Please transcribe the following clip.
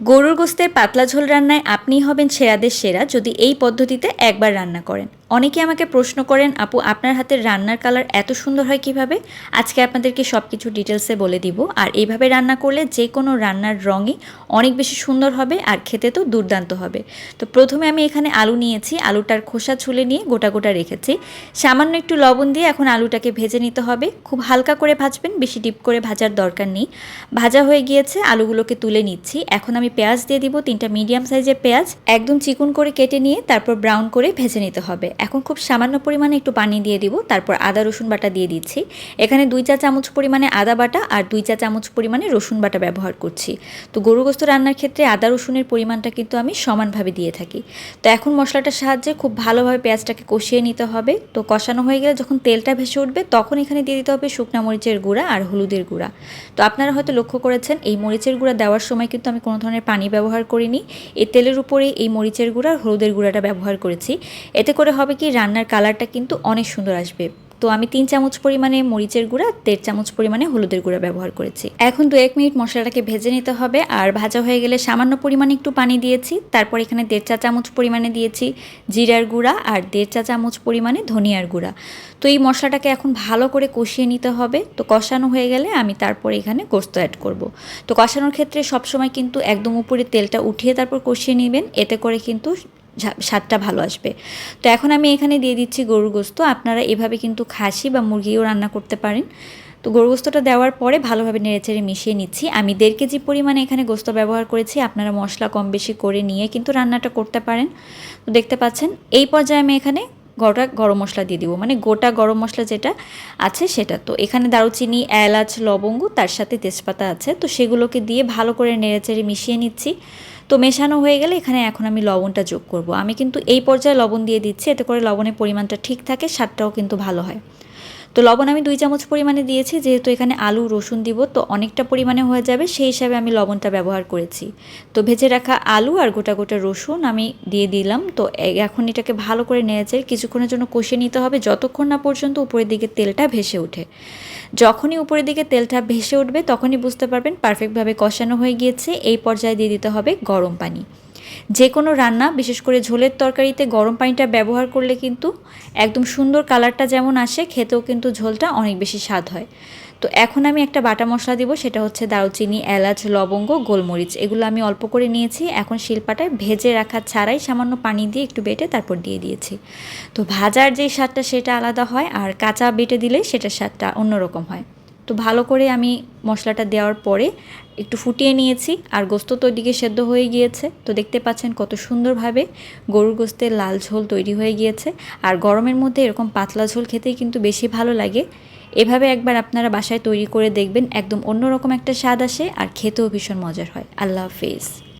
গরুর গোস্তের পাতলা ঝোল রান্নায় আপনিই হবেন সেরাদের সেরা যদি এই পদ্ধতিতে একবার রান্না করেন। অনেকে আমাকে প্রশ্ন করেন, আপু, আপনার হাতের রান্নার কালার এত সুন্দর হয় কীভাবে? আজকে আপনাদেরকে সব কিছু ডিটেলসে বলে দিব। আর এইভাবে রান্না করলে যে কোনো রান্নার রঙই অনেক বেশি সুন্দর হবে আর খেতে তো দুর্দান্ত হবে। তো প্রথমে আমি এখানে আলু নিয়েছি। আলুটার খোসা ছুলে নিয়ে গোটা গোটা রেখেছি। সামান্য একটু লবণ দিয়ে এখন আলুটাকে ভেজে নিতে হবে। খুব হালকা করে ভাজবেন, বেশি ডিপ করে ভাজার দরকার নেই। ভাজা হয়ে গিয়েছে, আলুগুলোকে তুলে নিচ্ছি। এখন আমি পেঁয়াজ দিয়ে দিব, তিনটা মিডিয়াম সাইজের পেঁয়াজ। একদম চিকুন করে কেটে নিয়ে তারপর ব্রাউন করে ভেজে নিতে হবে। এখন খুব সামান্য পরিমাণে একটু পানি দিয়ে দিব, তারপর আদা, রসুন বাটা দিয়ে দিচ্ছি। এখানে দুই চা চামচ পরিমাণে আদা বাটা আর দুই চা চামচ পরিমাণে রসুন বাটা ব্যবহার করছি। তো গরু গোস্ত রান্নার ক্ষেত্রে আদা, রসুনের পরিমাণটা কিন্তু আমি সমানভাবে দিয়ে থাকি। তো এখন মশলাটার সাহায্যে খুব ভালোভাবে পেঁয়াজটাকে কষিয়ে নিতে হবে। তো কষানো হয়ে গেলে যখন তেলটা ভেসে উঠবে তখন এখানে দিয়ে দিতে হবে শুকনা মরিচের গুঁড়া আর হলুদের গুঁড়া। তো আপনারা হয়তো লক্ষ্য করেছেন, এই মরিচের গুঁড়া দেওয়ার সময় কিন্তু আমি কোনো ধরনের পানি ব্যবহার করিনি। এই তেলের উপরে এই মরিচের গুঁড়া আর হলুদের গুঁড়াটা ব্যবহার করেছি। এতে করে হবে কি রান্নার কালারটা কিন্তু অনেক সুন্দর আসবে। তো আমি তিন চামচ পরিমাণে মরিচের গুঁড়া, দেড় চামচ পরিমাণে হলুদের গুঁড়া ব্যবহার করেছি। এখন দু এক মিনিট মশলাটাকে ভেজে নিতে হবে আর ভাজা হয়ে গেলে সামান্য পরিমাণে একটু পানি দিয়েছি। তারপর এখানে দেড় চা চামচ পরিমাণে দিয়েছি জিরার গুঁড়া আর দেড় চা চামচ পরিমাণে ধনিয়ার গুঁড়া। তো এই মশলাটাকে এখন ভালো করে কষিয়ে নিতে হবে। তো কষানো হয়ে গেলে আমি তারপর এখানে গোস্ত অ্যাড করব। তো কষানোর ক্ষেত্রে সবসময় কিন্তু একদম উপরে তেলটা উঠিয়ে তারপর কষিয়ে নেবেন। এতে করে কিন্তু স্বাদটা ভালো আসবে। তো এখন আমি এখানে দিয়ে দিচ্ছি গরুর গোস্ত। আপনারা এভাবে কিন্তু খাসি বা মুরগিও রান্না করতে পারেন। তো গরু গোস্তটা দেওয়ার পরে ভালোভাবে নেড়েচেড়ে মিশিয়ে নিচ্ছি। আমি দেড় কেজি পরিমাণে এখানে গোস্ত ব্যবহার করেছি। আপনারা মশলা কম বেশি করে নিয়ে কিন্তু রান্নাটা করতে পারেন। তো দেখতে পাচ্ছেন, এই পর্যায়ে আমি এখানে গোটা গরম মশলা দিয়ে দিব। মানে গোটা গরম মশলা যেটা আছে সেটা। তো এখানে দারুচিনি, এলাচ, লবঙ্গ, তার সাথে তেজপাতা আছে। তো সেগুলোকে দিয়ে ভালো করে নেড়েচেড়ে মিশিয়ে নিচ্ছি। তো মেশানো হয়ে গেলে এখানে এখন আমি লবণটা যোগ করব। আমি কিন্তু এই পর্যায়ে লবণ দিয়ে দিচ্ছি, এতে করে লবণের পরিমাণটা ঠিক থাকে, স্বাদটাও কিন্তু ভালো হয়। তো লবণ আমি দুই চামচ পরিমাণে দিয়েছি, যেহেতু এখানে আলু, রসুন দিব, তো অনেকটা পরিমাণে হয়ে যাবে, সেই হিসাবে আমি লবণটা ব্যবহার করেছি। তো ভেজে রাখা আলু আর গোটা গোটা রসুন আমি দিয়ে দিলাম, তো এখন এটাকে ভালো করে নেড়েছে কিছুক্ষণের জন্য কষিয়ে নিতে হবে, যতক্ষণ না পর্যন্ত উপরের দিকে তেলটা ভেসে ওঠে। যখনই উপরের দিকে তেলটা ভেসে উঠবে, তখনই বুঝতে পারবেন পারফেক্টভাবে কষানো হয়ে গিয়েছে, এই পর্যায়ে দিয়ে দিতে হবে গরম পানি। যে কোনো রান্না, বিশেষ করে ঝোলের তরকারিতে গরম পানিটা ব্যবহার করলে কিন্তু একদম সুন্দর কালারটা যেমন আসে, খেতেও কিন্তু ঝোলটা অনেক বেশি স্বাদ হয়। তো এখন আমি একটা বাটা মশলা দিব, সেটা হচ্ছে দারুচিনি, এলাচ, লবঙ্গ, গোলমরিচ। এগুলো আমি অল্প করে নিয়েছি, এখন শিল্পাটায় ভেজে রাখা ছাড়াই সামান্য পানি দিয়ে একটু বেটে তারপর দিয়ে দিয়েছি। তো ভাজার যে স্বাদটা সেটা আলাদা হয়, আর কাঁচা বেটে দিলে সেটার স্বাদটা অন্যরকম হয়। তো ভালো করে আমি মশলাটা দেওয়ার পরে একটু ফুটিয়ে নিয়েছি, আর গোস্ত তো ওইদিকে সেদ্ধ হয়ে গিয়েছে। তো দেখতে পাচ্ছেন কত সুন্দরভাবে গরুর গোস্তের লাল ঝোল তৈরি হয়ে গিয়েছে। আর গরমের মধ্যে এরকম পাতলা ঝোল খেতেই কিন্তু বেশি ভালো লাগে। এভাবে একবার আপনারা বাসায় তৈরি করে দেখবেন, একদম অন্যরকম একটা স্বাদ আসে, আর খেতেও ভীষণ মজার হয়। আল্লাহ হাফেজ।